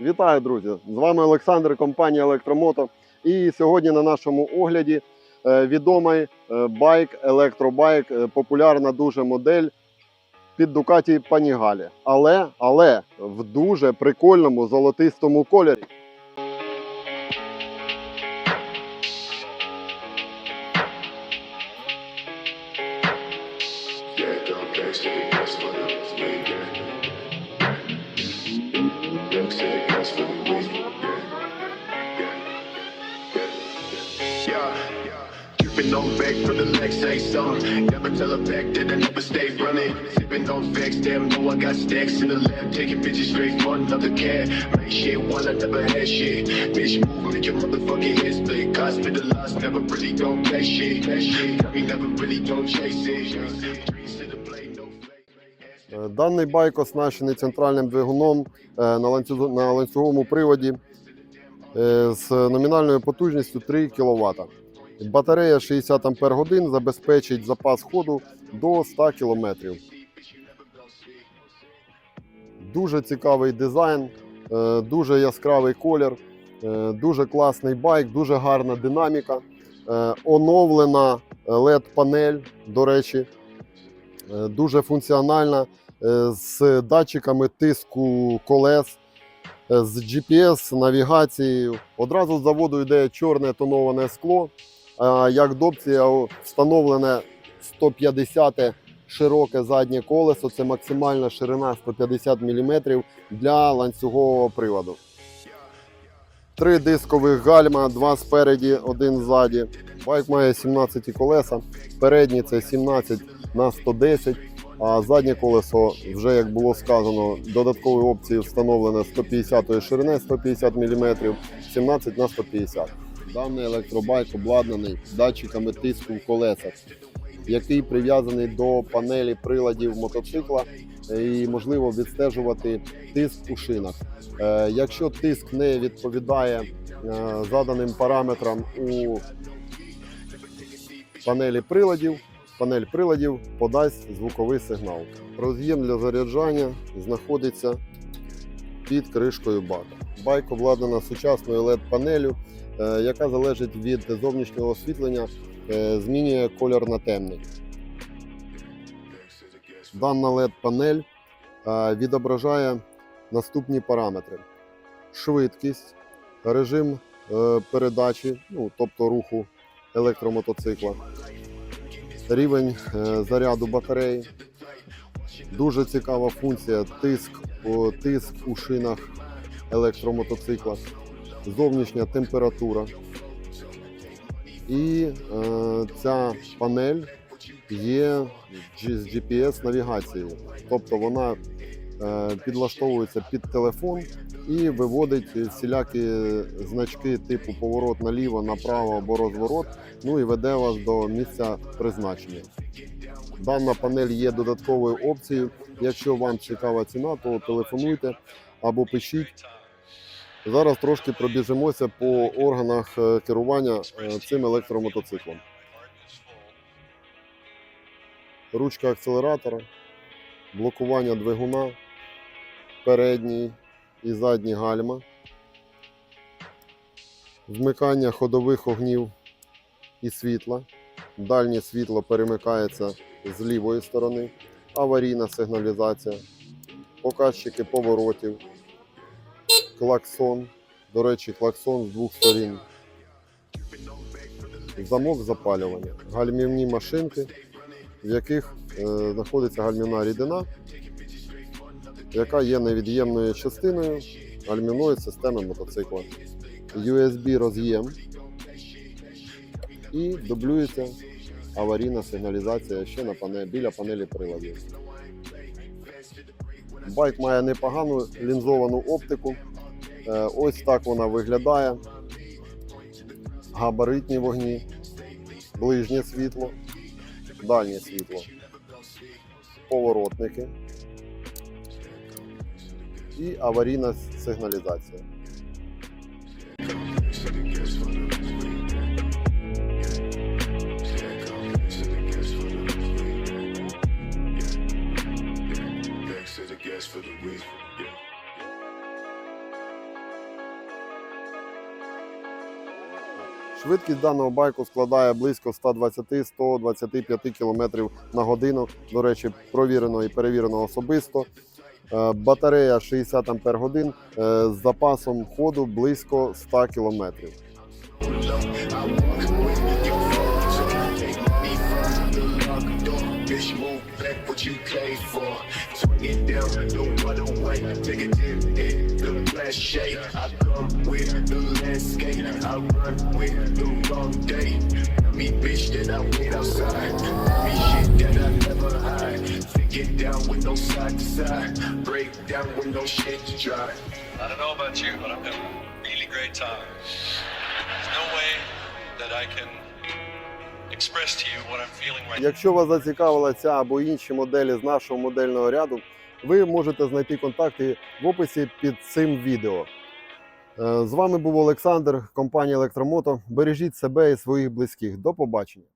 Вітаю, друзі! З вами Олександр, компанія Електромото. І сьогодні на нашому огляді е, відомий е, байк, електробайк, е, популярна дуже модель під Дукаті Панігалі. Але, але в дуже прикольному золотистому кольорі. To the gas for the weed, yeah. Yeah. On back from the Lex, say something. Never tell her back that I never stay running. Sipping on Vex, damn, know I got stacks in the lab. Taking bitches straight for another cat. Make shit one, I never had shit. Bitch, move, make your motherfucking head split. Hospitalized, never really gon' pay shit. That shit, I never really gon' chase it. Streets to the. Е, Даний байк оснащений центральним двигуном е, на, ланцюговому приводі е, з номінальною потужністю 3 кВт. Батарея 60 Ампер годин забезпечить запас ходу до 100 км. Дуже цікавий дизайн, е, дуже яскравий колір, е, дуже класний байк, дуже гарна динаміка, е, оновлена LED-панель, до речі, е, дуже функціональна е, з датчиками тиску колес, е, з GPS, навігацією. Одразу з заводу йде чорне тоноване скло. Як до опція встановлене 150 широке заднє колесо. Це максимальна ширина 150 мм для ланцюгового приводу. Три дискових гальма, два спереді, один ззаді. Байк має 17 колеса. Передні це 17 на 110, а заднє колесо, вже як було сказано, додаткової опції встановлене 150 ширини 150 мм, 17 на 150. Даний електробайк обладнаний датчиками тиску в колесах, який прив'язаний до панелі приладів мотоцикла і можливо відстежувати тиск у шинах. Е, Якщо тиск не відповідає е, заданим параметрам у панелі приладів, панель приладів подасть звуковий сигнал. Роз'єм для заряджання знаходиться під кришкою бака. Байк обладнана сучасною LED-панелю, е, яка залежить від зовнішнього освітлення, е, змінює кольор на темний. Дана LED-панель е, відображає наступні параметри: швидкість, режим передачі, ну, тобто руху електромотоцикла, рівень е, заряду батареї. Дуже цікава функція тиск, тиск у шинах електромотоцикла, зовнішня температура. І е, ця панель є з GPS навігацією. Тобто вона е, підлаштовується під телефон і виводить всілякі значки типу поворот наліво, направо або розворот, ну і веде вас до місця призначення. Дана панель є додатковою опцією. Якщо вам цікава ціна, то телефонуйте або пишіть. Зараз трошки пробіжимося по органах е, керування е, цим електромотоциклом. Ручка акселератора, блокування двигуна, передній і задній гальма, вмикання ходових огнів і світла. Дальнє світло перемикається з лівої сторони, аварійна сигналізація, показчики поворотів, клаксон. До речі, клаксон з двох сторін. Замок запалювання, гальмівні машинки, в яких е, знаходиться гальмівна рідина, яка є невід'ємною частиною гальмівної системи мотоцикла. USB роз'єм і дублюється аварійна сигналізація ще на пане, біля панелі приладів. Байк має непогану лінзовану оптику. Е, Ось так вона виглядає. Габаритні вогні, ближнє світло, дальнє світло, поворотники і аварійна сигналізація. Швидкість даного байку складає близько 120-125 км на годину. До речі, провірено і перевірено особисто. Е, Батарея 60 Ампер годин е, з запасом ходу близько 100 км. Bitch, move back what you came for. Swing it down, no other way. Take it in, in the last shade. I come with the landscape. I run with the wrong day. Tell me, bitch, that I wait outside. Tell me shit that I never hide. Take it down with no side to side. Down with no shit to dry. I don't know about you, but I'm having a really great time. There's no way that I can express to you what I'm feeling right Якщо вас зацікавила ця або інші моделі з нашого модельного ряду, ви можете знайти контакти в описі під цим відео. Е, З вами був Олександр, компанія Електромото. Бережіть себе і своїх близьких. До побачення.